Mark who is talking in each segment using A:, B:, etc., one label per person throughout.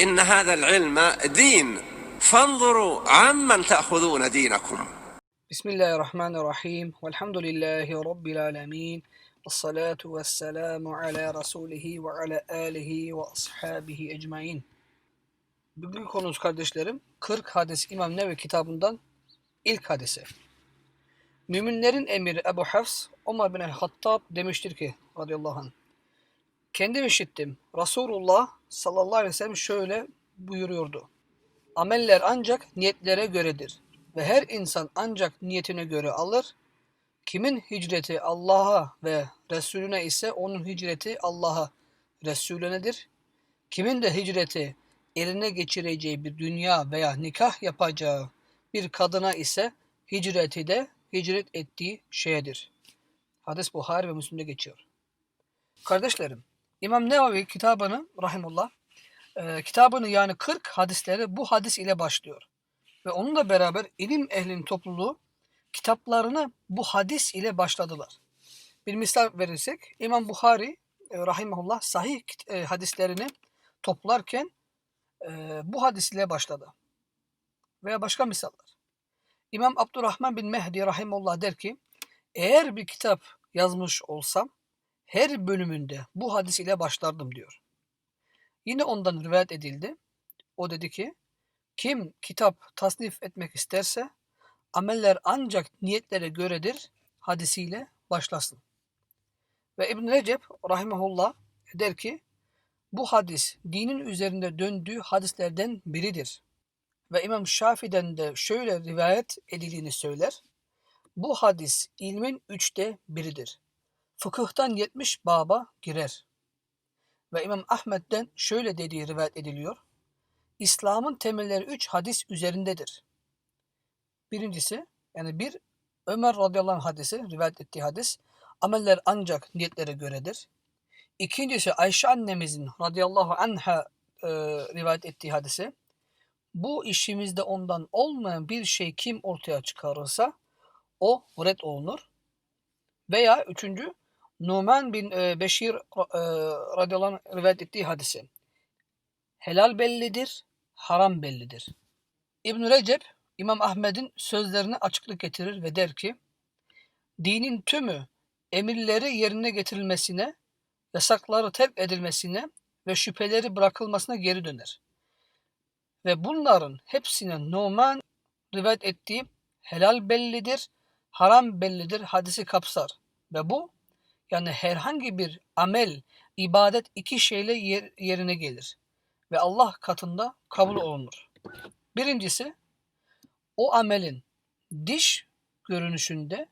A: إن هذا العلم دين فانظروا عمن تأخذون دينكم
B: Bismillahirrahmanirrahim. Velhamdülillahi Rabbil alemin. Esselatu vesselamu ala Resulihi ve ala alihi ve ashabihi ecmain. Bugün konumuz kardeşlerim 40 hadis İmam Nevi kitabından ilk hadisi. Müminlerin emiri Ebu Hafs Ömer bin el-Hattab demiştir ki radıyallahu anh. Kendim işittim. Resulullah sallallahu aleyhi ve sellem şöyle buyuruyordu. Ameller ancak niyetlere göredir ve her insan ancak niyetine göre alır. Kimin hicreti Allah'a ve Resulüne ise onun hicreti Allah'a, Resulünedir. Kimin de hicreti eline geçireceği bir dünya veya nikah yapacağı bir kadına ise hicreti de hicret ettiği şeyedir. Hadis Buhari ve Müslim'de geçiyor. Kardeşlerim, İmam Nevavi kitabını rahimullah e, kitabını yani 40 hadisleri bu hadis ile başlıyor. Ve onunla beraber ilim ehlinin topluluğu kitaplarını bu hadis ile başladılar. Bir misal verirsek İmam Buhari e, rahimahullah sahih e, hadislerini toplarken e, bu hadis ile başladı. Veya başka misaller. İmam Abdurrahman bin Mehdi rahimahullah der ki eğer bir kitap yazmış olsam her bölümünde bu hadis ile başlardım diyor. Yine ondan rivayet edildi. O dedi ki kim kitap tasnif etmek isterse ameller ancak niyetlere göredir hadisiyle başlasın. Ve İbn Recep rahimahullah der ki bu hadis dinin üzerinde döndüğü hadislerden biridir. Ve İmam Şafi'den de şöyle rivayet edildiğini söyler. Bu hadis ilmin üçte biridir. Fıkıhtan 70 baba girer. Ve İmam Ahmet'ten şöyle dediği rivayet ediliyor. İslam'ın temelleri üç hadis üzerindedir. Birincisi yani bir Ömer radıyallahu anh hadisi, rivayet ettiği hadis. Ameller ancak niyetlere göredir. İkincisi Ayşe annemizin radıyallahu anha e, rivayet ettiği hadisi. Bu işimizde ondan olmayan bir şey kim ortaya çıkarırsa o red olunur. Veya üçüncü Numan bin e, Beşir e, radıyallahu anh rivayet ettiği hadisi. Helal bellidir, haram bellidir. İbn Recep İmam Ahmed'in sözlerine açıklık getirir ve der ki dinin tümü emirleri yerine getirilmesine, yasakları terk edilmesine ve şüpheleri bırakılmasına geri döner. Ve bunların hepsine Numan rivayet ettiği helal bellidir, haram bellidir hadisi kapsar. Ve bu yani herhangi bir amel, ibadet iki şeyle yer, yerine gelir ve Allah katında kabul olunur. Birincisi o amelin diş görünüşünde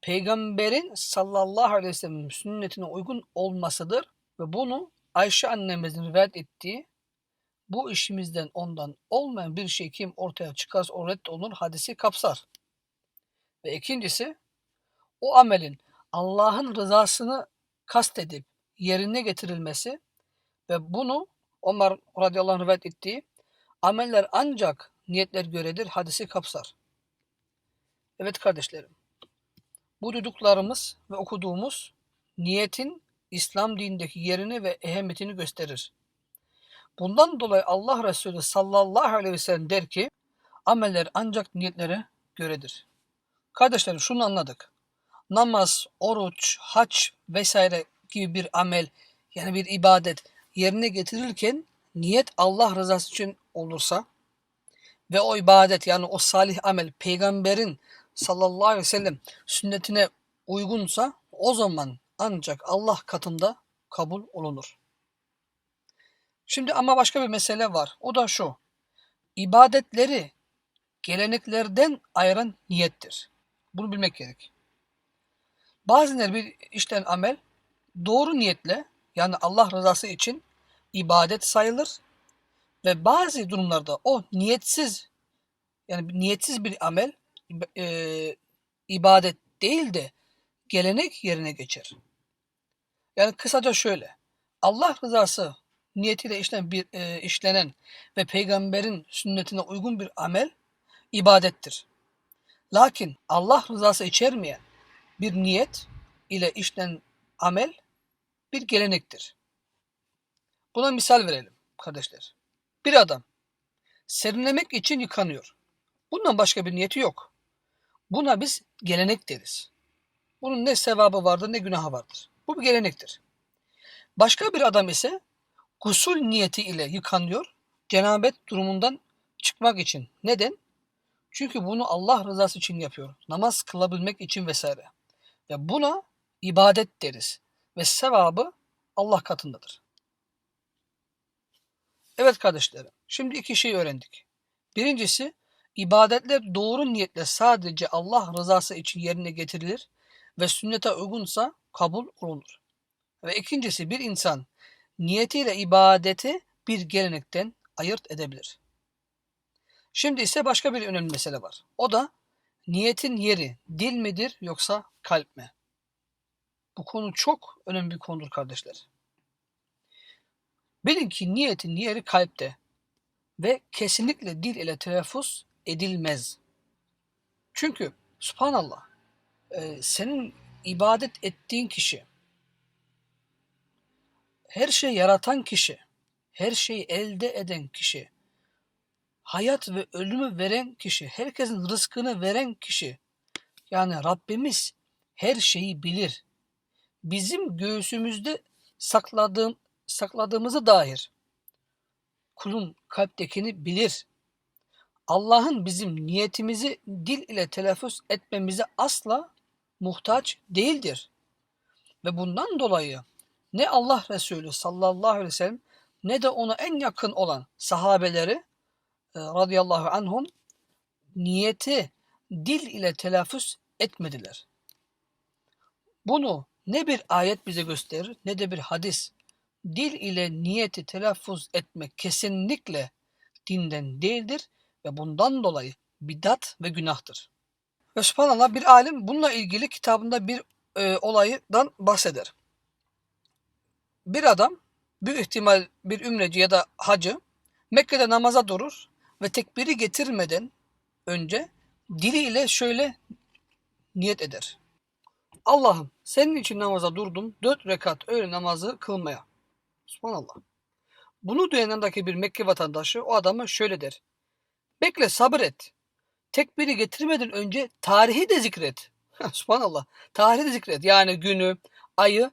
B: peygamberin sallallahu aleyhi ve sellem sünnetine uygun olmasıdır ve bunu Ayşe annemizin rivayet ettiği bu işimizden ondan olmayan bir şey kim ortaya çıkarsa o reddolunur hadisi kapsar. Ve ikincisi o amelin Allah'ın rızasını kastedip yerine getirilmesi ve bunu Ömer radıyallahu anh rivayet ettiği ameller ancak niyetler göredir hadisi kapsar. Evet kardeşlerim. Bu duyduklarımız ve okuduğumuz niyetin İslam dinindeki yerini ve ehemmiyetini gösterir. Bundan dolayı Allah Resulü sallallahu aleyhi ve sellem der ki ameller ancak niyetlere göredir. Kardeşlerim şunu anladık. Namaz, oruç, haç vesaire gibi bir amel yani bir ibadet yerine getirilirken niyet Allah rızası için olursa ve o ibadet yani o salih amel peygamberin sallallahu aleyhi ve sellem sünnetine uygunsa o zaman ancak Allah katında kabul olunur. Şimdi ama başka bir mesele var. O da şu. İbadetleri geleneklerden ayıran niyettir. Bunu bilmek gerek. Bazenler bir işten amel doğru niyetle yani Allah rızası için ibadet sayılır ve bazı durumlarda o niyetsiz yani niyetsiz bir amel e, ibadet değil de gelenek yerine geçer. Yani kısaca şöyle. Allah rızası niyetiyle işlenen, bir, e, işlenen ve peygamberin sünnetine uygun bir amel ibadettir. Lakin Allah rızası içermeyen bir niyet ile işlenen amel bir gelenektir. Buna misal verelim kardeşler. Bir adam serinlemek için yıkanıyor. Bundan başka bir niyeti yok. Buna biz gelenek deriz. Bunun ne sevabı vardır ne günahı vardır. Bu bir gelenektir. Başka bir adam ise gusül niyeti ile yıkanıyor. Cenabet durumundan çıkmak için. Neden? Çünkü bunu Allah rızası için yapıyor. Namaz kılabilmek için vesaire. Ve buna ibadet deriz. Ve sevabı Allah katındadır. Evet kardeşlerim. Şimdi iki şey öğrendik. Birincisi ibadetler doğru niyetle sadece Allah rızası için yerine getirilir ve sünnete uygunsa kabul olunur. Ve ikincisi bir insan niyetiyle ibadeti bir gelenekten ayırt edebilir. Şimdi ise başka bir önemli mesele var. O da niyetin yeri dil midir yoksa kalp mi? Bu konu çok önemli bir konudur kardeşler. Bilin ki niyetin yeri kalpte ve kesinlikle dil ile telaffuz edilmez. Çünkü subhanallah e, senin ibadet ettiğin kişi, her şeyi yaratan kişi, her şeyi elde eden kişi, hayat ve ölümü veren kişi, herkesin rızkını veren kişi, yani Rabbimiz her şeyi bilir. Bizim göğsümüzde sakladığım, sakladığımızı dair kulun kalptekini bilir. Allah'ın bizim niyetimizi dil ile telaffuz etmemize asla muhtaç değildir. Ve bundan dolayı ne Allah Resulü sallallahu aleyhi ve sellem ne de ona en yakın olan sahabeleri e, radıyallahu anhum niyeti dil ile telaffuz etmediler. Bunu ne bir ayet bize gösterir ne de bir hadis. Dil ile niyeti telaffuz etmek kesinlikle dinden değildir ve bundan dolayı bidat ve günahtır. Ve subhanallah bir alim bununla ilgili kitabında bir e, olaydan bahseder. Bir adam büyük ihtimal bir ümreci ya da hacı Mekke'de namaza durur ve tekbiri getirmeden önce diliyle şöyle niyet eder. Allah'ım senin için namaza durdum. Dört rekat öğle namazı kılmaya. Subhanallah. Bunu duyan yanındaki bir Mekke vatandaşı o adama şöyle der. Bekle sabır et. Tekbiri getirmeden önce tarihi de zikret. Subhanallah. Tarihi de zikret. Yani günü, ayı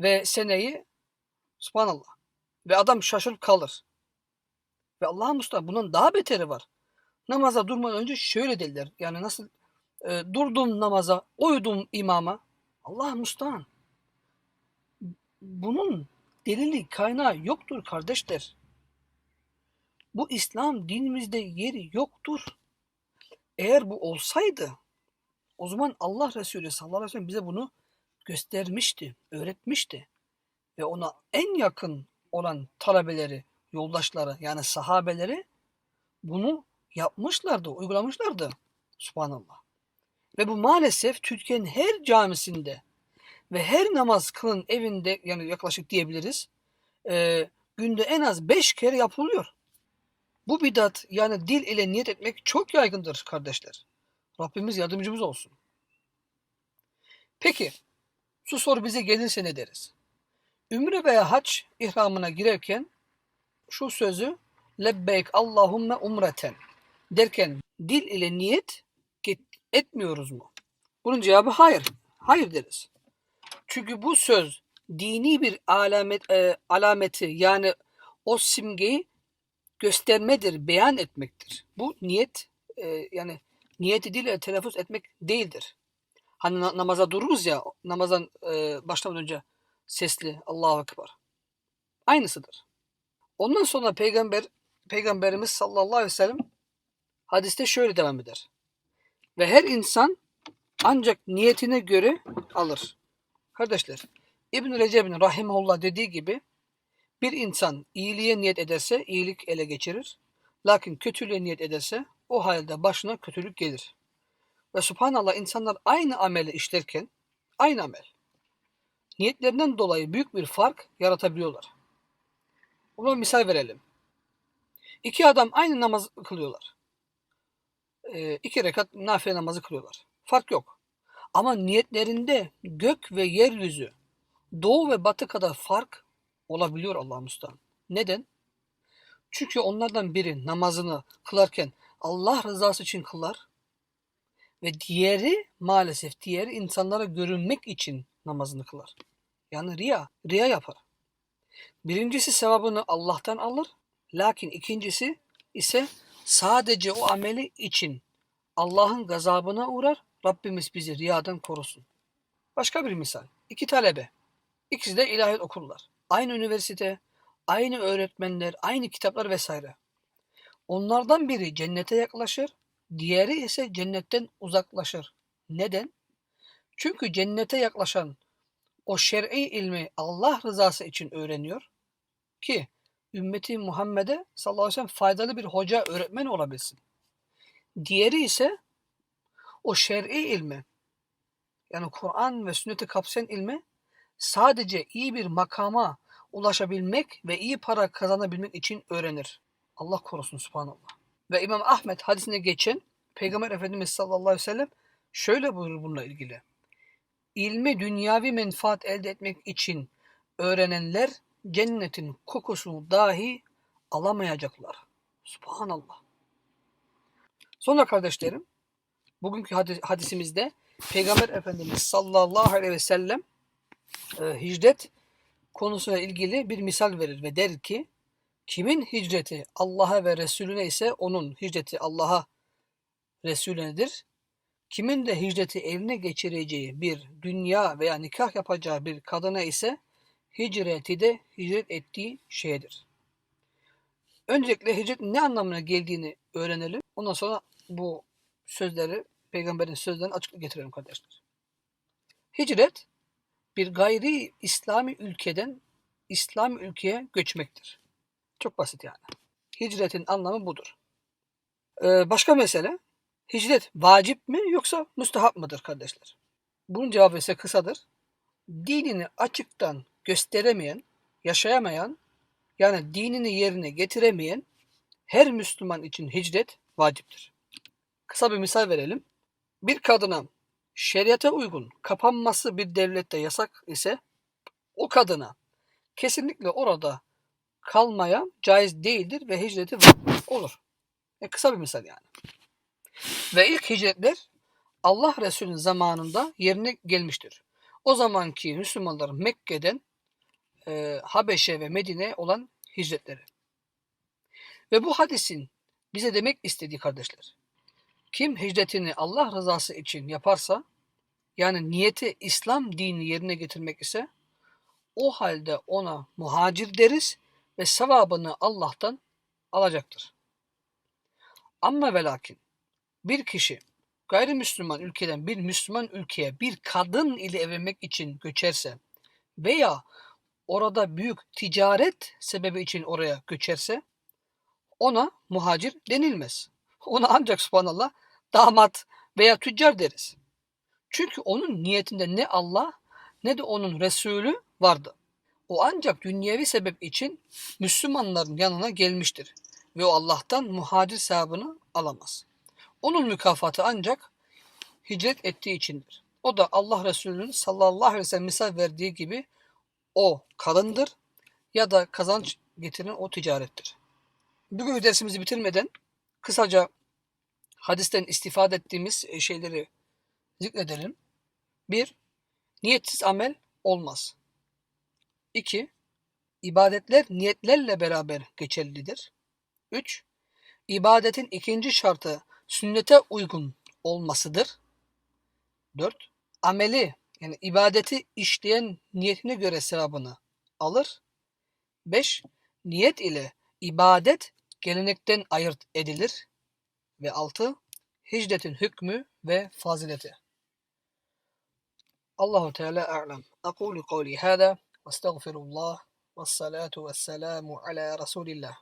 B: ve seneyi Subhanallah. Ve adam şaşırıp kalır. Ve Allah'ın Mustafa bunun daha beteri var. Namaza durmadan önce şöyle dediler. Yani nasıl e, durdum namaza, uydum imama. Allah Mustafa. Bunun delili kaynağı yoktur kardeşler. Bu İslam dinimizde yeri yoktur. Eğer bu olsaydı o zaman Allah Resulü sallallahu aleyhi ve sellem bize bunu göstermişti, öğretmişti. Ve ona en yakın olan talebeleri, yoldaşları yani sahabeleri bunu yapmışlardı, uygulamışlardı. Subhanallah. Ve bu maalesef Türkiye'nin her camisinde ve her namaz kılın evinde yani yaklaşık diyebiliriz e, günde en az beş kere yapılıyor. Bu bidat yani dil ile niyet etmek çok yaygındır kardeşler. Rabbimiz yardımcımız olsun. Peki şu soru bize gelirse ne deriz? Ümre veya haç ihramına girerken şu sözü lebbeyk Allahumme umreten derken dil ile niyet etmiyoruz mu? Bunun cevabı hayır. Hayır deriz. Çünkü bu söz dini bir alamet, e, alameti yani o simgeyi göstermedir, beyan etmektir. Bu niyet e, yani niyeti dil ile telaffuz etmek değildir. Hani na- namaza dururuz ya namazdan e, başlamadan önce sesli Allahu Ekber. Aynısıdır. Ondan sonra peygamber peygamberimiz sallallahu aleyhi ve sellem hadiste şöyle devam eder. Ve her insan ancak niyetine göre alır. Kardeşler, İbn Recep'in rahimullah dediği gibi bir insan iyiliğe niyet ederse iyilik ele geçirir. Lakin kötülüğe niyet ederse o halde başına kötülük gelir. Ve subhanallah insanlar aynı ameli işlerken aynı amel niyetlerinden dolayı büyük bir fark yaratabiliyorlar. Buna misal verelim. İki adam aynı namaz kılıyorlar. Ee, iki rekat nafile namazı kılıyorlar. Fark yok. Ama niyetlerinde gök ve yeryüzü, doğu ve batı kadar fark olabiliyor Allah Müstahane. Neden? Çünkü onlardan biri namazını kılarken Allah rızası için kılar ve diğeri maalesef diğeri insanlara görünmek için namazını kılar. Yani riya, riya yapar. Birincisi sevabını Allah'tan alır. Lakin ikincisi ise sadece o ameli için Allah'ın gazabına uğrar. Rabbimiz bizi riyadan korusun. Başka bir misal. İki talebe. İkisi de ilahiyat okurlar. Aynı üniversite, aynı öğretmenler, aynı kitaplar vesaire. Onlardan biri cennete yaklaşır, diğeri ise cennetten uzaklaşır. Neden? Çünkü cennete yaklaşan o şer'i ilmi Allah rızası için öğreniyor ki ümmeti Muhammed'e sallallahu aleyhi ve sellem faydalı bir hoca, öğretmen olabilsin. Diğeri ise o şer'i ilmi yani Kur'an ve sünneti kapsayan ilmi sadece iyi bir makama ulaşabilmek ve iyi para kazanabilmek için öğrenir. Allah korusun subhanallah. Ve İmam Ahmet hadisine geçen Peygamber Efendimiz sallallahu aleyhi ve sellem şöyle buyurur bununla ilgili. İlmi dünyavi menfaat elde etmek için öğrenenler cennetin kokusunu dahi alamayacaklar. Subhanallah. Sonra kardeşlerim, bugünkü hadis- hadisimizde Peygamber Efendimiz sallallahu aleyhi ve sellem e, hicret konusuyla ilgili bir misal verir ve der ki kimin hicreti Allah'a ve Resulüne ise onun hicreti Allah'a Resulünedir. Kimin de hicreti eline geçireceği bir dünya veya nikah yapacağı bir kadına ise hicreti de hicret ettiği şeydir. Öncelikle hicret ne anlamına geldiğini öğrenelim. Ondan sonra bu sözleri, peygamberin sözlerini açıklık getirelim kardeşler. Hicret bir gayri İslami ülkeden İslam ülkeye göçmektir. Çok basit yani. Hicretin anlamı budur. Ee, başka mesele, hicret vacip mi yoksa müstehap mıdır kardeşler? Bunun cevabı ise kısadır. Dinini açıktan gösteremeyen, yaşayamayan, yani dinini yerine getiremeyen her Müslüman için hicret vaciptir. Kısa bir misal verelim. Bir kadına şeriata uygun kapanması bir devlette yasak ise o kadına kesinlikle orada kalmaya caiz değildir ve hicreti olur. E kısa bir misal yani. Ve ilk hicretler Allah Resulü'nün zamanında yerine gelmiştir. O zamanki Müslümanlar Mekke'den e, Habeşe ve Medine olan hicretleri. Ve bu hadisin bize demek istediği kardeşler. Kim hicretini Allah rızası için yaparsa, yani niyeti İslam dini yerine getirmek ise, o halde ona muhacir deriz ve sevabını Allah'tan alacaktır. Ama ve lakin bir kişi gayrimüsliman ülkeden bir Müslüman ülkeye bir kadın ile evlenmek için göçerse veya orada büyük ticaret sebebi için oraya göçerse ona muhacir denilmez. Ona ancak subhanallah damat veya tüccar deriz. Çünkü onun niyetinde ne Allah ne de onun Resulü vardı. O ancak dünyevi sebep için Müslümanların yanına gelmiştir ve o Allah'tan muhacir sevabını alamaz. Onun mükafatı ancak hicret ettiği içindir. O da Allah Resulü'nün sallallahu aleyhi ve sellem misal verdiği gibi o kadındır ya da kazanç getiren o ticarettir. Bugün dersimizi bitirmeden kısaca hadisten istifade ettiğimiz şeyleri zikredelim. Bir, niyetsiz amel olmaz. İki, ibadetler niyetlerle beraber geçerlidir. Üç, ibadetin ikinci şartı sünnete uygun olmasıdır. Dört, ameli yani ibadeti işleyen niyetine göre sevabını alır. Beş, niyet ile ibadet gelenekten ayırt edilir. Ve altı, hicretin hükmü ve fazileti. Allahu Teala a'lem. Aqulu kavli hada ve estağfirullah ve salatu ve selamu ala Resulillah.